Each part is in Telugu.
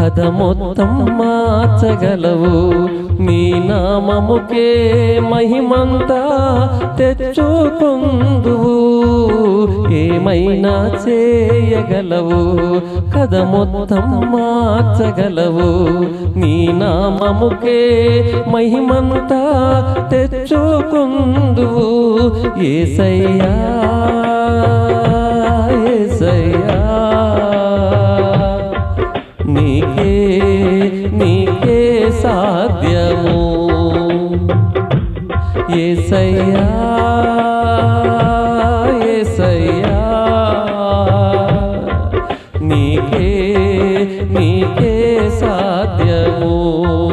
కథ మొత్తం మార్చగలవు. మీ నామముకే మహిమంతా తెచ్చుకుందువు. ఏమైనా చేయగలవు. కథ మొత్తం మార్చగలవు. నీ నామముకే మహిమంతా తెచ్చుకుందువు. ఏసయ్యా ఏసయ్యా. ఏసయ్యా.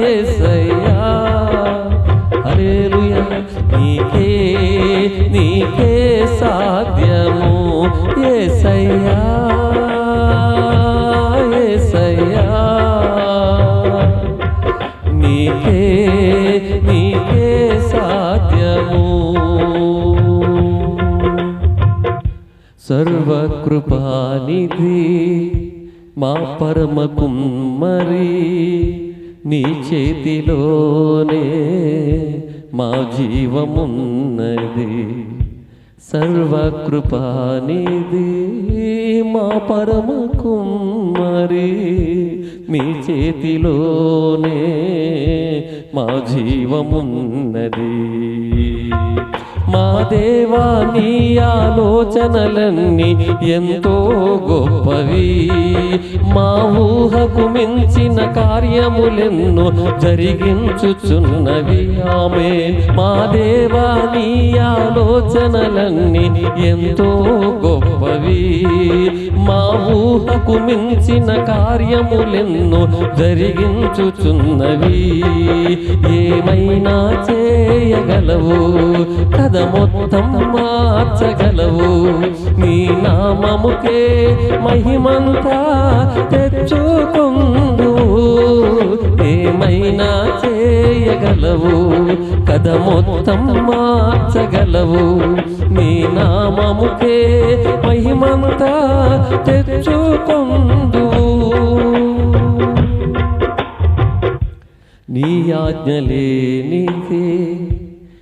ఏసయ్యా. హల్లెలూయా. నీకే నీకే సాధ్యము. ఏసయ్యా ఏసయ్యా. నీకే నీకే సాధ్యము. సర్వకృపానిధి మా పరమ కుమ్మరి. నీ చేతిలోనే మా జీవమున్నది. సర్వకృపానిది మా పరమ కుమ్మరి మీ చేతిలోనే మా జీవమున్నది. మా దేవా నీ ఆలోచనలన్నీ ఎంతో గొప్పవి. మా ఊహకు మించిన కార్యములెన్నో జరిగించుచున్నవి. ఆమె మా దేవా నీ ఆలోచనలన్నీ ఎంతో గొప్పవి. మా ఊహకు మించిన కార్యములెన్నో జరిగించుచున్నవి. ఏమైనా చేయగలవు కదా మొత్తం మార్చగలవు నీ నామముకే మహిమంతా తెచ్చుకుందు ఏమైనా చేయగలవు? కథ మొత్తం మార్చగలవు నీ నామముకే మహిమంతా తెచ్చుకుందు నీ ఆజ్ఞలే నీకే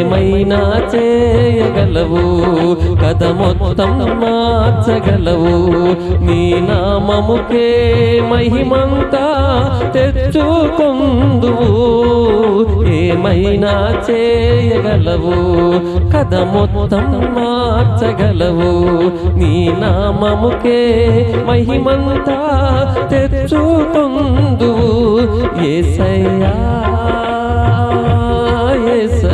ఏమైనా చేయగలవు కథ మొత్తం మార్చగలవు. నీ నామముకే మహిమంతా తెచ్చుకొందువు. ఏమైనా చేయగలవు కథ మొత్తం మార్చగలవు. నీ నామముకే మహిమంతా తెచ్చుకొందువు. ఏసయ్యా ఏసయ్యా.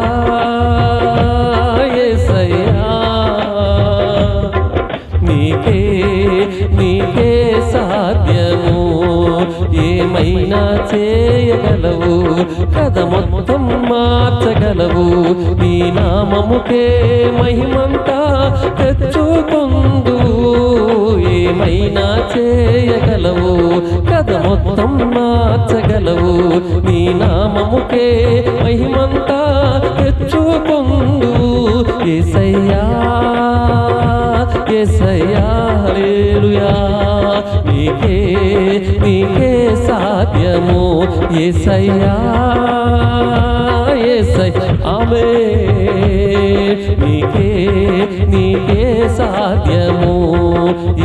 నీకే నీకే సాధ్యము? ఏమైనా చేయగలవు? కథ మొత్తం మార్చగలవు? నీ నామముకే మహిమంతా తెచ్చుకుందు. ఏమైనా చేయగలవు? కథ మొత్తం మార్చగలవు? నీ నామముకే మహిమంతా తెచ్చుకుందు. ఏసయ్యా ఏసయ్యా హల్లెలూయా. నీకే నీకే సాధ్యము. ఏసయ్యా ఏసై ఆమె నీకే నీకే సాధ్యము.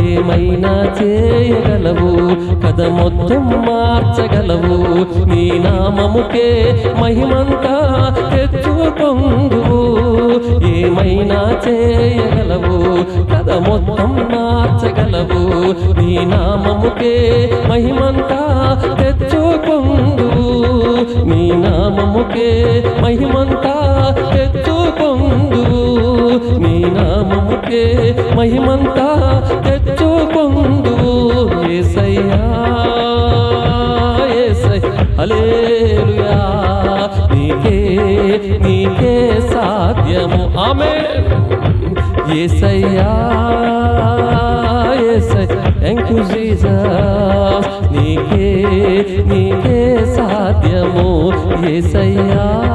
ఏమైనా చేయగలవు కథ మొత్తం మార్చగలవు. నీ నామముకే మహిమంతా తెచ్చుకొందువు ఏమైనా చేయగలవు కథ మొత్తం మార్చగలవు. నీ నామముకే మహిమంతా తెచ్చుకొందువు నీ నామముకే మహిమంతా తెచ్చుకొందువు నీ నామముకే మహిమంతా తెచ్చుకొందువు. ఏసయ్యా ఏసై హల్లెలూయా. నీకే నీకే సాధ్యము. ఆమె ఏసయ్యా ఏసై థ్యాంక్ యూ జీసస్ నీకే నీకే సాధ్యము. ఏసయ్యా ఏసయ్యా.